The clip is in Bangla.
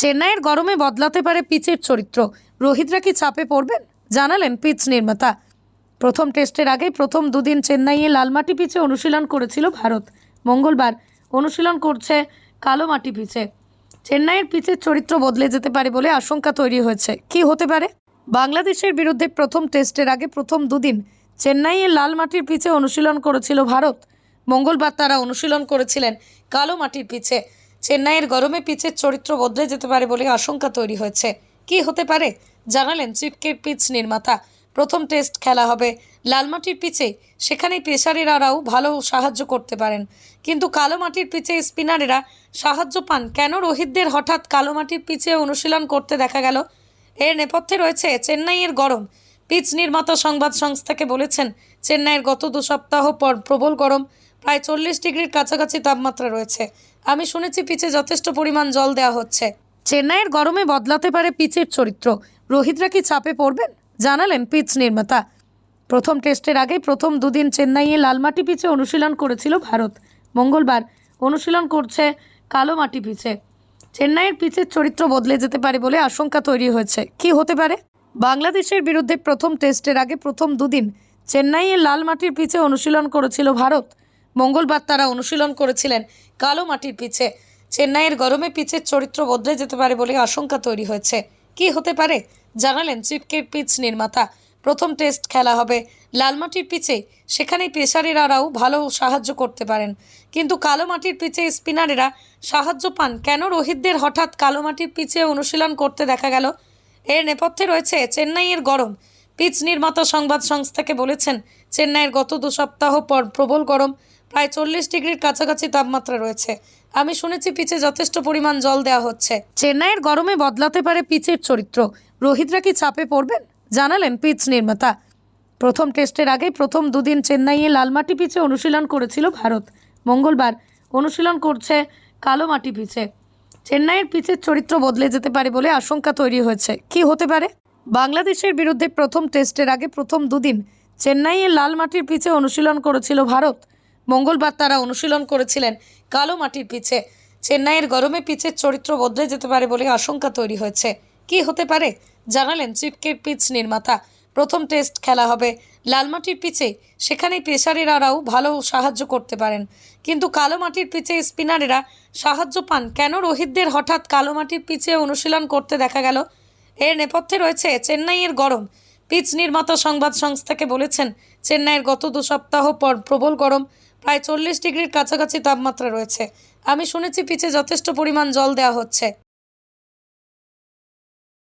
চেন্নাইয়ের গরমে বদলাতে পারে পিচের চরিত্র। রোহিতরা কি চাপে পড়বেন? জানালেন পিচ নির্মাতা। প্রথম টেস্টের আগে প্রথম দুদিন চেন্নাইয়ে লালমাটি পিচে অনুশীলন করেছিল ভারত। মঙ্গলবার অনুশীলন করছে কালো মাটি পিচে। চেন্নাইয়ের পিচের চরিত্র বদলে যেতে পারে বলে আশঙ্কা তৈরি হয়েছে। কি হতে পারে? বাংলাদেশের বিরুদ্ধে প্রথম টেস্টের আগে প্রথম দুদিন চেন্নাইয়ে লাল মাটির পিচে অনুশীলন করেছিল ভারত। মঙ্গলবার তারা অনুশীলন করেছিলেন কালো মাটির পিচে। চেন্নাইয়ের গরমে পিচের চরিত্র বদলে যেতে পারে বলে আশঙ্কা তৈরি হয়েছে। কি হতে পারে? জানালেন চিপকেট পিচ নির্মাতা। প্রথম টেস্ট খেলা হবে লালমাটির পিচে। সেখানে পেশারেরাও ভালো সাহায্য করতে পারেন। কিন্তু কালো মাটির পিচে স্পিনারেরা সাহায্য পান। কেন রোহিতদের হঠাৎ কালো মাটির পিচে অনুশীলন করতে দেখা গেল? এর নেপথ্যে রয়েছে চেন্নাইয়ের গরম। পিচ নির্মাতা সংবাদ সংস্থাকে বলেছেন, চেন্নাইয়ের গত দু সপ্তাহ পর প্রবল গরম, প্রায় চল্লিশ ডিগ্রির কাছাকাছি তাপমাত্রা রয়েছে। আমি শুনেছি পিচে যথেষ্ট পরিমাণ জল দেওয়া হচ্ছে। চেন্নাইয়ের গরমে বদলাতে পারে পিচের চরিত্র। রোহিতরা কি চাপে পড়বেন? জানালেন পিচ নির্মাতা। প্রথম টেস্টের আগে প্রথম দুদিন চেন্নাইয়ে লালমাটি পিচে অনুশীলন করেছিল ভারত। মঙ্গলবার অনুশীলন করছে কালো মাটি পিচে। চেন্নাইয়ের পিচের চরিত্র বদলে যেতে পারে বলে আশঙ্কা তৈরি হয়েছে। কি হতে পারে? বাংলাদেশের বিরুদ্ধে প্রথম টেস্টের আগে প্রথম দুদিন চেন্নাইয়ে লাল মাটির পিচে অনুশীলন করেছিল ভারত। মঙ্গলবার তারা অনুশীলন করেছিলেন কালো মাটির পিচে। চেন্নাইয়ের গরমে পিচের চরিত্র বদলে যেতে পারে বলে আশঙ্কা তৈরি হয়েছে। কি হতে পারে? জানালেন চিপকেট পিচ নির্মাতা। প্রথম টেস্ট খেলা হবে লালমাটির পিচে। সেখানে পেশারেরাও ভালো সাহায্য করতে পারেন। কিন্তু কালো মাটির পিচে স্পিনারেরা সাহায্য পান। কেন রোহিতদের হঠাৎ কালো মাটির পিচে অনুশীলন করতে দেখা গেল? এর নেপথ্যে রয়েছে চেন্নাইয়ের গরম। পিচ নির্মাতা সংবাদ সংস্থাকে বলেছেন, চেন্নাইয়ের গত দু সপ্তাহ পর প্রবল গরম, প্রায় চল্লিশ ডিগ্রির কাছাকাছি তাপমাত্রা রয়েছে। আমি শুনেছি পিচে যথেষ্ট পরিমাণ জল দেওয়া হচ্ছে। চেন্নাইয়ের গরমে বদলাতে পারে পিচের চরিত্র। রোহিতরা কি চাপে পড়বেন? জানালেন পিচ নির্মাতা। প্রথম টেস্টের আগে প্রথম দুদিন চেন্নাইয়ে লালমাটি পিচে অনুশীলন করেছিল ভারত। মঙ্গলবার অনুশীলন করছে কালো মাটি পিচে। চেন্নাইয়ের পিচের চরিত্র বদলে যেতে পারে বলে আশঙ্কা তৈরি হয়েছে। কি হতে পারে? বাংলাদেশের বিরুদ্ধে প্রথম টেস্টের আগে প্রথম দুদিন চেন্নাইয়ে লাল মাটির পিচে অনুশীলন করেছিল ভারত। মঙ্গলবার তারা অনুশীলন করেছিলেন কালো মাটির পিচে। চেন্নাইয়ের গরমে পিচের চরিত্র বদলে যেতে পারে বলে আশঙ্কা তৈরি হয়েছে। কি হতে পারে? জানালেন চিপকেট পিচ নির্মাতা। প্রথম টেস্ট খেলা হবে। লালমাটির পিচে সেখানে পেশারেরাও ভালো সাহায্য করতে পারেন। কিন্তু কালো মাটির পিচে স্পিনারেরা সাহায্য পান। কেন রোহিতদের হঠাৎ কালো মাটির পিচে অনুশীলন করতে দেখা গেল? এর নেপথ্যে রয়েছে চেন্নাইয়ের গরম। পিচ নির্মাতা সংবাদ সংস্থাকে বলেছেন, চেন্নাইয়ের গত দু সপ্তাহ পর প্রবল গরম। প্রায় চল্লিশ ডিগ্রির কাছাকাছি তাপমাত্রা রয়েছে। আমি শুনেছি পিচে যথেষ্ট পরিমাণ জল দেওয়া হচ্ছে।